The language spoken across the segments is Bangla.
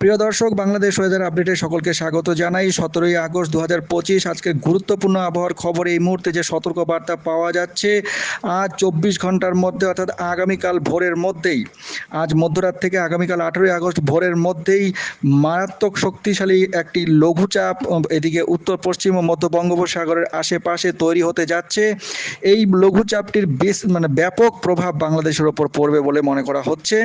প্রিয় দর্শক, বাংলাদেশ ওয়েদার আপডেটে সকলকে স্বাগত জানাই। সতেরোই আগস্ট দু হাজার পঁচিশ, আজকে গুরুত্বপূর্ণ আবহাওয়ার খবর। এই মুহূর্তে যে সতর্ক বার্তা পাওয়া যাচ্ছে, আজ চব্বিশ ঘণ্টার মধ্যে, অর্থাৎ আগামীকাল ভোরের মধ্যেই, আজ মধ্যরাত থেকে আগামীকাল আঠেরোই আগস্ট ভোরের মধ্যেই মারাত্মক শক্তিশালী একটি লঘুচাপ এদিকে উত্তর, পশ্চিম ও মধ্য বঙ্গোপসাগরের আশেপাশে তৈরি হতে যাচ্ছে। এই লঘুচাপটির বেশ মানে ব্যাপক প্রভাব বাংলাদেশের ওপর পড়বে বলে মনে করা হচ্ছে।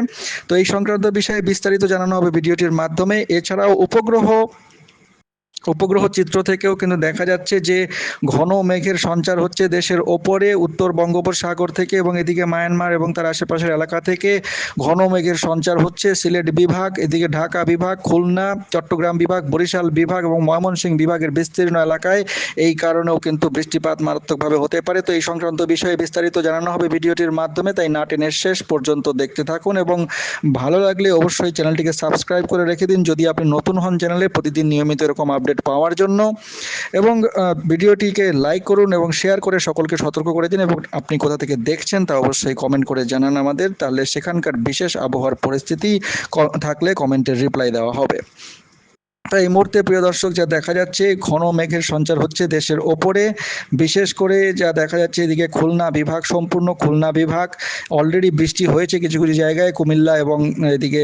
তো এই সংক্রান্ত বিষয়ে বিস্তারিত জানানো হবে ভিডিওটির মাধ্যমে এছাড়াও উপগ্রহ উপগ্রহ চিত্র থেকেও কিন্তু দেখা যাচ্ছে যে ঘন মেঘের সঞ্চার হচ্ছে দেশের ওপরে, উত্তর বঙ্গোপসাগর থেকে এবং এদিকে মায়ানমার এবং তার আশেপাশের এলাকা থেকে ঘন মেঘের সঞ্চার হচ্ছে। সিলেট বিভাগ, এদিকে ঢাকা বিভাগ, খুলনা, চট্টগ্রাম বিভাগ, বরিশাল বিভাগ এবং ময়মনসিংহ বিভাগের বিস্তীর্ণ এলাকায় এই কারণেও কিন্তু বৃষ্টিপাত মারাত্মকভাবে হতে পারে। তো এই সংক্রান্ত বিষয়ে বিস্তারিত জানানো হবে ভিডিওটির মাধ্যমে, তাই না টেনে শেষ পর্যন্ত দেখতে থাকুন এবং ভালো লাগলে অবশ্যই চ্যানেলটিকে সাবস্ক্রাইব করে রেখে দিন। যদি আপনি নতুন হন চ্যানেলে, প্রতিদিন নিয়মিত এরকম আপডেট পাওয়ার জন্য। এবং ভিডিওটিকে লাইক করুন এবং শেয়ার করে সকলকে সতর্ক করে দিন। এবং আপনি কোথা থেকে দেখছেন তা অবশ্যই কমেন্ট করে জানান আমাদের। তাহলে সেখানকার বিশেষ আবহাওয়ার পরিস্থিতি থাকলে কমেন্টের রিপ্লাই দেওয়া হবে। তাই এই মুহূর্তে, প্রিয় দর্শক, যা দেখা যাচ্ছে, ঘন মেঘের সঞ্চার হচ্ছে দেশের ওপরে। বিশেষ করে যা দেখা যাচ্ছে, এদিকে খুলনা বিভাগ, সম্পূর্ণ খুলনা বিভাগ। অলরেডি বৃষ্টি হয়েছে কিছু কিছু জায়গায়, কুমিল্লা এবং এদিকে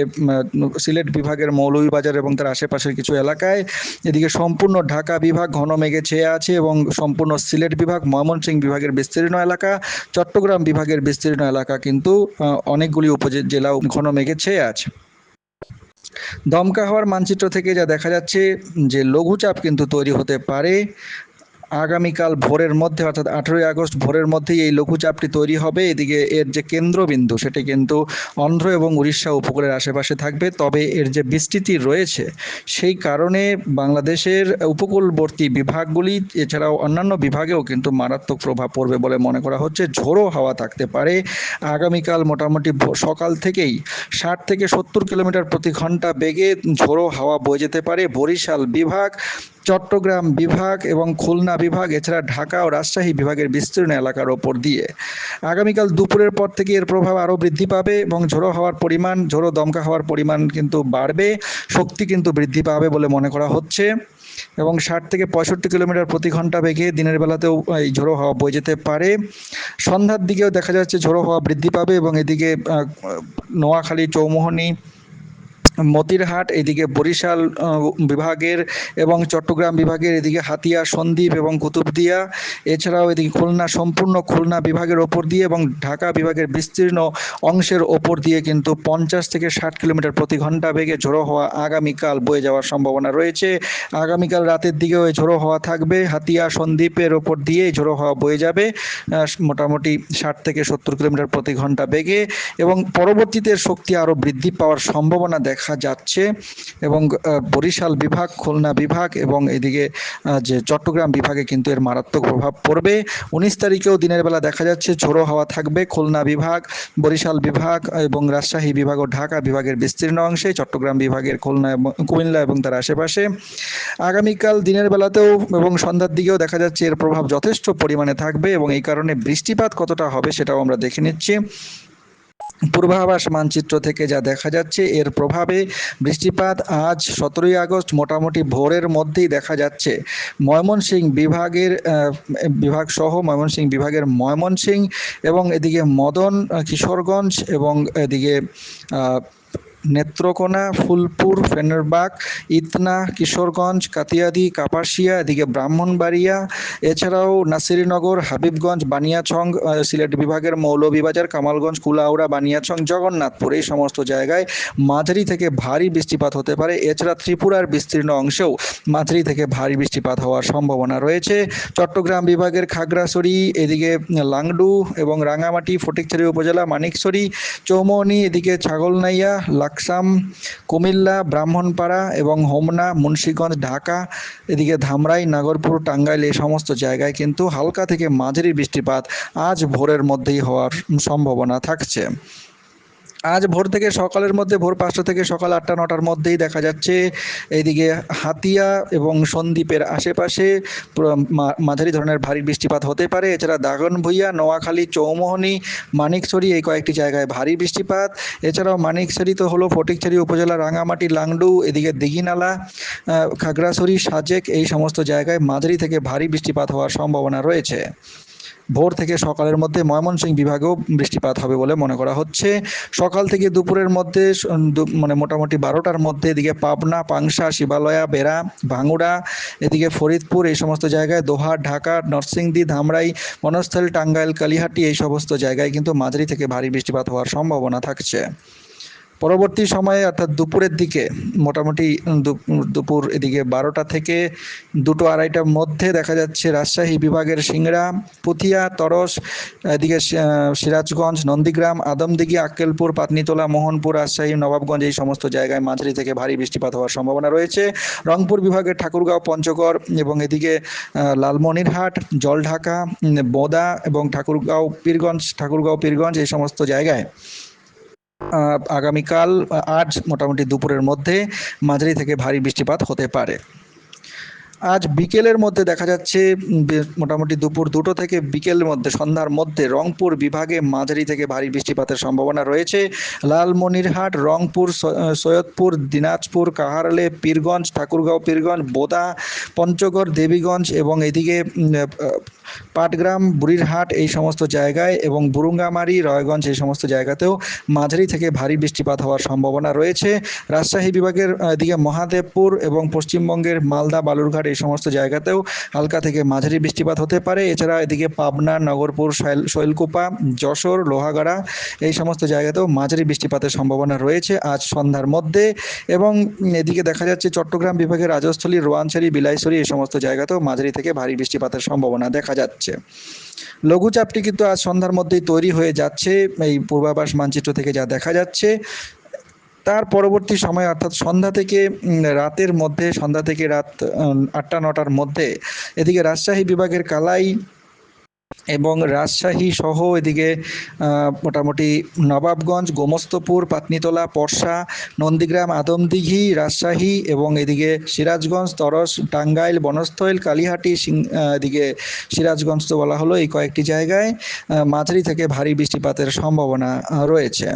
সিলেট বিভাগের মৌলভীবাজার এবং তার আশেপাশের কিছু এলাকায়। এদিকে সম্পূর্ণ ঢাকা বিভাগ ঘন মেঘে ছেয়ে আছে এবং সম্পূর্ণ সিলেট বিভাগ, ময়মনসিংহ বিভাগের বিস্তীর্ণ এলাকা, চট্টগ্রাম বিভাগের বিস্তীর্ণ এলাকা কিন্তু অনেকগুলি উপজেলা ঘন মেঘে ছেয়ে আছে। দমকা হওয়ার মানচিত্র থেকে যা দেখা যাচ্ছে যে লঘুচাপ কিন্তু তৈরি হতে পারে। আগামীকাল ভোরের মধ্যে, অর্থাৎ আঠেরোই আগস্ট ভোরের মধ্যেই এই লঘুচাপটি তৈরি হবে। এদিকে এর যে কেন্দ্রবিন্দু, সেটি কিন্তু অন্ধ্র এবং উড়িষ্যা উপকূলের আশেপাশে থাকবে। তবে এর যে বিস্তৃতি রয়েছে, সেই কারণে বাংলাদেশের উপকূলবর্তী বিভাগগুলি, এছাড়াও অন্যান্য বিভাগেও কিন্তু মারাত্মক প্রভাব পড়বে বলে মনে করা হচ্ছে। ঝোড়ো হাওয়া থাকতে পারে। আগামীকাল মোটামুটি সকাল থেকেই ষাট থেকে সত্তর কিলোমিটার প্রতি ঘণ্টা বেগে ঝোড়ো হাওয়া বয়ে যেতে পারে। বরিশাল বিভাগ চট্টগ্রাম বিভাগ এবং খুলনা বিভাগ, এছাড়া ঢাকা ও রাজশাহী বিভাগের বিস্তীর্ণ এলাকার ওপর দিয়ে। আগামীকাল দুপুরের পর থেকে এর প্রভাব আরও বৃদ্ধি পাবে এবং ঝোড়ো হওয়ার পরিমাণ, ঝোড়ো দমকা হওয়ার পরিমাণ কিন্তু বাড়বে, শক্তি কিন্তু বৃদ্ধি পাবে বলে মনে করা হচ্ছে। এবং ষাট থেকে পঁয়ষট্টি কিলোমিটার প্রতি ঘণ্টা বেগে দিনের বেলাতেও এই ঝোড়ো হাওয়া বয়ে যেতে পারে। সন্ধ্যার দিকেও দেখা যাচ্ছে ঝোড়ো হাওয়া বৃদ্ধি পাবে এবং এদিকে নোয়াখালী, চৌমোহনী মতিরহাট, এদিকে বরিশাল বিভাগের এবং চট্টগ্রাম বিভাগের এদিকে হাতিয়া, সন্দ্বীপ এবং কুতুবদিয়া। এছাড়াও এদিকে খুলনা, সম্পূর্ণ খুলনা বিভাগের ওপর দিয়ে এবং ঢাকা বিভাগের বিস্তীর্ণ অংশের ওপর দিয়ে কিন্তু পঞ্চাশ থেকে ষাট কিলোমিটার প্রতি ঘণ্টা বেগে ঝোড়ো হওয়া আগামীকাল বয়ে যাওয়ার সম্ভাবনা রয়েছে। আগামীকাল রাতের দিকেও এই ঝোড়ো হওয়া থাকবে। হাতিয়া, সন্দ্বীপের ওপর দিয়ে ঝোড়ো হওয়া বয়ে যাবে। মোটামুটি ষাট থেকে সত্তর কিলোমিটার প্রতি ঘণ্টা বেগে এবং পরবর্তীতে শক্তি আরও বৃদ্ধি পাওয়ার সম্ভাবনা দেখা যাচ্ছে এবং বরিশাল বিভাগ, খুলনা বিভাগ এবং এদিকে যে চট্টগ্রাম বিভাগে কিন্তু এর মারাত্মক প্রভাব পড়বে। উনিশ তারিখেও দিনের বেলা দেখা যাচ্ছে ঝোড়ো হাওয়া থাকবে। খুলনা বিভাগ, বরিশাল বিভাগ এবং রাজশাহী বিভাগ ও ঢাকা বিভাগের বিস্তীর্ণ অংশে, চট্টগ্রাম বিভাগের খুলনা এবং কুমিল্লা এবং তার আশেপাশে। আগামীকাল দিনের বেলাতেও এবং সন্ধ্যার দিকেও দেখা যাচ্ছে এর প্রভাব যথেষ্ট পরিমাণে থাকবে এবং এই কারণে বৃষ্টিপাত কতটা হবে সেটাও আমরা দেখে নিচ্ছি। পূর্বাভাস মানচিত্র থেকে যা দেখা যাচ্ছে, এর প্রভাবে বৃষ্টিপাত আজ সতেরোই আগস্ট মোটামুটি ভোরের মধ্যেই দেখা যাচ্ছে। ময়মনসিং বিভাগের বিভাগ সহ ময়মনসিংহ বিভাগের ময়মনসিং এবং এদিকে মদন কিশোরগঞ্জ এবং এদিকে নেত্রকোনা, ফুলপুর, ফেনেরবাগ, ইতনা, কিশোরগঞ্জ, কাতিয়াদি, কাপাসিয়া, এদিকে ব্রাহ্মণবাড়িয়া, এছাড়াও নাসিরনগর, হাবিবগঞ্জ বানিয়াছং সিলেট বিভাগের মৌলভীবাজার, কামালগঞ্জ, কুলাউড়া বানিয়াছং জগন্নাথপুর এই সমস্ত জায়গায় মাঝারি থেকে ভারী বৃষ্টিপাত হতে পারে। এছাড়া ত্রিপুরার বিস্তীর্ণ অংশেও মাঝারি থেকে ভারী বৃষ্টিপাত হওয়ার সম্ভাবনা রয়েছে। চট্টগ্রাম বিভাগের খাগড়াছড়ি, এদিকে লাংডু এবং রাঙামাটি, ফটিকছড়ি উপজেলা, মানিকছড়ি চৌমনি এদিকে ছাগলনাইয়া লাকসাম কুমিল্লা, ব্রাহ্মণপাড়া এবং হোমনা, মুন্সীগঞ্জ, ঢাকা, এদিকে ধামরাই, নাগরপুর, টাঙ্গাইল এই সমস্ত জায়গায় কিন্তু হালকা থেকে মাঝারি বৃষ্টিপাত আজ ভোরের মধ্যেই হওয়ার সম্ভাবনা থাকছে। আজ ভোর থেকে সকালের মধ্যে, ভোর পাঁচটা থেকে সকাল আটটা, নটার মধ্যেই দেখা যাচ্ছে এইদিকে হাতিয়া এবং সন্দ্বীপের আশেপাশে মাঝারি ধরনের ভারী বৃষ্টিপাত হতে পারে। এছাড়া দাগন দাগনভূঞা, নোয়াখালী, চৌমোহনী, মানিকছড়ি এই কয়েকটি জায়গায় ভারী বৃষ্টিপাত। এছাড়াও মানিকছড়ি তো হলো ফটিকছড়ি, উপজেলা রাঙামাটি, লাংডু, এদিকে দিঘিনালা খাগড়াছড়ি, সাজেক এই সমস্ত জায়গায় মাঝারি থেকে ভারী বৃষ্টিপাত হওয়ার সম্ভাবনা রয়েছে। ভোর থেকে সকালের মধ্যে ময়মনসিংহ বিভাগেও বৃষ্টিপাত হবে বলে মনে করা হচ্ছে। সকাল থেকে দুপুরের মধ্যে মানে মোটামুটি বারোটার মধ্যে এদিকে পাবনা, পাংশা, শিবালয়া, বেড়া, ভাঙুড়া, এদিকে ফরিদপুর এই সমস্ত জায়গায় দোহা ঢাকা, নরসিংদী, ধামরাই, বনস্থল, টাঙ্গাইল, কালিহাটি এই সমস্ত জায়গায় কিন্তু মাঝারি থেকে ভারী বৃষ্টিপাত হওয়ার সম্ভাবনা থাকছে। পরবর্তী সময়ে অর্থাৎ দুপুরের দিকে, মোটামুটি দুপুর এদিকে বারোটা থেকে দুটো আড়াইটার মধ্যে দেখা যাচ্ছে রাজশাহী বিভাগের সিংড়া, পুথিয়া, তরস, এদিকে সিরাজগঞ্জ, নন্দীগ্রাম, আদমদিঘি, আক্কেলপুর পাতনিতলা মোহনপুর, রাজশাহী, নবাবগঞ্জ এই সমস্ত জায়গায় মাঝারি থেকে ভারী বৃষ্টিপাত হওয়ার সম্ভাবনা রয়েছে। রংপুর বিভাগের ঠাকুরগাঁও, পঞ্চগড় এবং এদিকে লালমনিরহাট, জলঢাকা বোদা এবং ঠাকুরগাঁও, পীরগঞ্জ ঠাকুরগাঁও, পীরগঞ্জ এই সমস্ত জায়গায় আগামীকাল আজ মোটামুটি দুপুরের মধ্যে মাঝারি থেকে ভারী বৃষ্টিপাত হতে পারে। আজ বিকেলের মধ্যে দেখা যাচ্ছে মোটামুটি দুপুর দুটো থেকে বিকেলের মধ্যে, সন্ধ্যার মধ্যে রংপুর বিভাগে মাঝারি থেকে ভারী বৃষ্টিপাতের সম্ভাবনা রয়েছে। লালমনিরহাট, রংপুর সৈয়দপুর, দিনাজপুর, কাহারলে, পীরগঞ্জ, ঠাকুরগাঁও, পীরগঞ্জ, বোদা, পঞ্চগড়, দেবীগঞ্জ এবং এদিকে পাটগ্রাম, বুড়িরহাট এই সমস্ত জায়গায় এবং বুরুঙ্গামারি, রয়গঞ্জ এই সমস্ত জায়গাতেও মাঝারি থেকে ভারী বৃষ্টিপাত হওয়ার সম্ভাবনা রয়েছে। রাজশাহী বিভাগের এদিকে মহাদেবপুর এবং পশ্চিমবঙ্গের মালদা, বালুরঘাট এই সমস্ত জায়গাতেও হালকা থেকে মাঝারি বৃষ্টিপাত হতে পারে। এছাড়া এদিকে পাবনা, নগরপুর, শৈল- শৈলকুপা, যশোর, লোহাগাড়া এই সমস্ত জায়গাতেও মাঝারি বৃষ্টিপাতের সম্ভাবনা রয়েছে আজ সন্ধ্যার মধ্যে। এবং এদিকে দেখা যাচ্ছে চট্টগ্রাম বিভাগের রাজস্থলী রোয়াঞ্চারি বিলাইছড়ি এই সমস্ত জায়গাতেও মাঝারি থেকে ভারী বৃষ্টিপাতের সম্ভাবনা দেখা যাচ্ছে। লঘুচাপটি কিন্তু আজ সন্ধ্যার মধ্যেই তৈরি হয়ে যাচ্ছে। এই পূর্বাভাস মানচিত্র থেকে যা দেখা যাচ্ছে। তার পরবর্তী সময়, অর্থাৎ সন্ধ্যা থেকে রাতের মধ্যে, সন্ধ্যা থেকে রাত আটটা, নটার মধ্যে, এদিকে রাজশাহী বিভাগের কালাই এবং রাজশাহী সহ এদিকে মোটামুটি নবাবগঞ্জ, গোমস্তপুর পাতনিতলা পর্ষা নন্দীগ্রাম, আদমদিঘি, রাজশাহী এবং এদিকে সিরাজগঞ্জ, তরস, টাঙ্গাইল, বনস্থল, কালীহাটি এদিকে সিরাজগঞ্জ তো বলা হলো এই কয়েকটি জায়গায় মাঝারি থেকে ভারী বৃষ্টিপাতের সম্ভাবনা রয়েছে।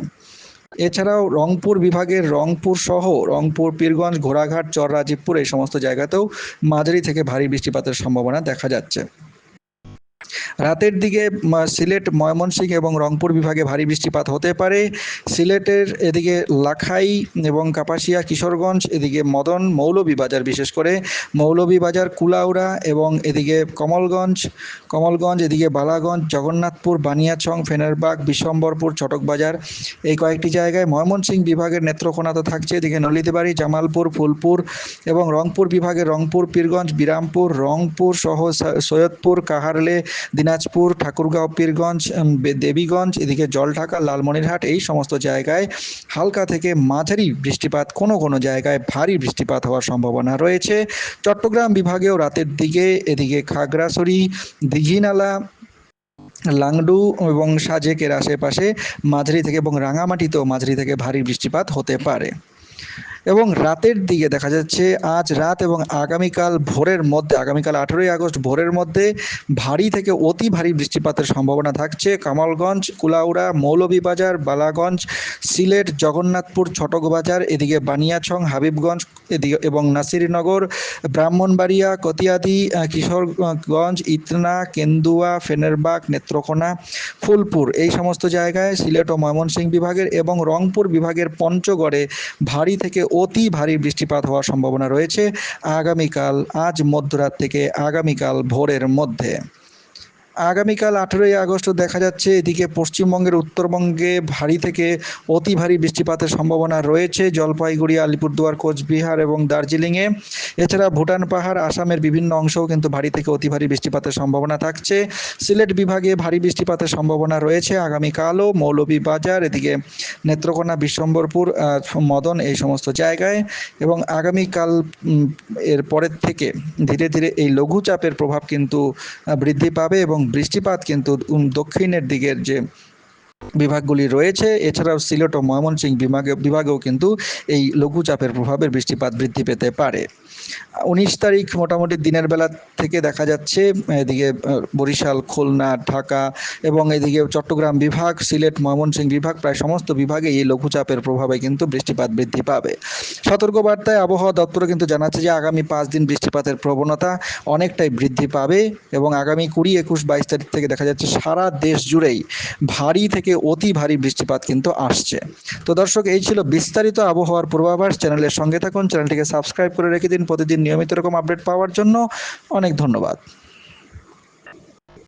এছাড়াও রংপুর বিভাগের রংপুর সহ রংপুর, পীরগঞ্জ, ঘোড়াঘাট চর রাজীবপুর এই সমস্ত জায়গাতেও মাঝারি থেকে ভারী বৃষ্টিপাতের সম্ভাবনা দেখা যাচ্ছে। রাতের দিকে সিলেট, ময়মনসিংহ এবং রংপুর বিভাগে ভারী বৃষ্টিপাত হতে পারে। সিলেটের এদিকে লাখাই এবং কাপাসিয়া, কিশোরগঞ্জ, এদিকে মদন মৌলভীবাজার বিশেষ করে। মৌলভীবাজার কুলাউড়া এবং এদিকে কমলগঞ্জ। কমলগঞ্জ, এদিকে বালাগঞ্জ, জগন্নাথপুর বানিয়াছং ফেনেরবাগ, বিশ্বম্বরপুর, চটকবাজার। এই কয়েকটি জায়গায় ময়মনসিংহ বিভাগের নেত্রকোনা তো থাকছে। এদিকে নলিতেবাড়ি, জামালপুর, ফুলপুর এবং রংপুর বিভাগের রংপুর, পীরগঞ্জ, বিরামপুর, রংপুর সহ সৈয়দপুর, কাহারলে দিনাজপুর, ঠাকুরগাঁও, পীরগঞ্জ দেবীগঞ্জ, এদিকে জলঢাকা, লালমনিরহাট, এই সমস্ত জায়গায় হালকা থেকে মাঝারি বৃষ্টিপাত, কোনো কোনো জায়গায় ভারী বৃষ্টিপাত হওয়ার সম্ভাবনা রয়েছে। চট্টগ্রাম বিভাগেও রাতের দিকে এদিকে খাগড়াছড়ি, দিঘিনালা, লাংডু এবং সাজেকের আশেপাশে মাঝারি থেকে এবং রাঙামাটিতেও মাঝারি থেকে ভারী বৃষ্টিপাত হতে পারে। এবং রাতের দিকে দেখা যাচ্ছে আজ রাত এবং আগামীকাল ভোরের মধ্যে, আগামীকাল আঠেরোই আগস্ট ভোরের মধ্যে ভারী থেকে অতি ভারী বৃষ্টিপাতের সম্ভাবনা থাকছে। কামালগঞ্জ, কুলাউড়া, মৌলভীবাজার, বালাগঞ্জ, সিলেট, জগন্নাথপুর ছটকবাজার এদিকে বানিয়াছং হাবিবগঞ্জ, এদিকে এবং নাসিরনগর, ব্রাহ্মণবাড়িয়া, কতিয়াদি কিশোরগঞ্জ ইতনা কেন্দুয়া, ফেনেরবাগ, নেত্রকোনা, ফুলপুর এই সমস্ত জায়গায় সিলেট ও ময়মনসিংহ বিভাগের এবং রংপুর বিভাগের পঞ্চগড়ে ভারী থেকে অতি ভারী বৃষ্টিপাত হওয়ার সম্ভাবনা রয়েছে। আগামীকাল আজ মধ্যরাত থেকে আগামীকাল ভোরের মধ্যে। আগামীকাল আঠেরোই আগস্ট দেখা যাচ্ছে, এদিকে পশ্চিমবঙ্গের উত্তরবঙ্গে ভারী থেকে অতি ভারী বৃষ্টিপাতের সম্ভাবনা রয়েছে। জলপাইগুড়ি, আলিপুরদুয়ার, কোচবিহার এবং দার্জিলিংয়ে। এছাড়া ভুটান পাহাড়, আসামের বিভিন্ন অংশেও কিন্তু ভারী থেকে অতি ভারী বৃষ্টিপাতের সম্ভাবনা থাকছে। সিলেট বিভাগে ভারী বৃষ্টিপাতের সম্ভাবনা রয়েছে আগামীকালও। মৌলভীবাজার এদিকে নেত্রকোনা, বিশ্বম্বরপুর মদন এই সমস্ত জায়গায়। এবং আগামীকাল এর পরের থেকে ধীরে ধীরে এই লঘুচাপের প্রভাব কিন্তু বৃদ্ধি পাবে এবং বৃষ্টিপাত কিন্তু দক্ষিণের দিকের যে বিভাগগুলি রয়েছে। এছাড়াও সিলেট ও ময়মনসিংহ বিভাগে, বিভাগেও কিন্তু এই লঘুচাপের প্রভাবে বৃষ্টিপাত বৃদ্ধি পেতে পারে। উনিশ তারিখ মোটামুটি দিনের বেলা থেকে দেখা যাচ্ছে, এদিকে বরিশাল, খুলনা, ঢাকা এবং এদিকে চট্টগ্রাম বিভাগ, সিলেট, ময়মনসিংহ বিভাগ প্রায় সমস্ত বিভাগে এই লঘুচাপের প্রভাবে কিন্তু বৃষ্টিপাত বৃদ্ধি পাবে। সতর্কবার্তায় আবহাওয়া দপ্তর কিন্তু জানাচ্ছে যে আগামী পাঁচ দিন বৃষ্টিপাতের প্রবণতা অনেকটাই বৃদ্ধি পাবে এবং আগামী কুড়ি, একুশ, বাইশ তারিখ থেকে দেখা যাচ্ছে সারা দেশ জুড়েই ভারী থেকে অতি ভারী বৃষ্টিপাত কিন্তু আসছে। তো দর্শক, এই ছিল বিস্তারিত আবহাওয়ার পূর্বাভাস। চ্যানেলের সঙ্গে থাকুন, চ্যানেলটিকে সাবস্ক্রাইব করে রেখে দিন। প্রতিদিন নিয়মিত রকম আপডেট পাওয়ার জন্য অনেক ধন্যবাদ।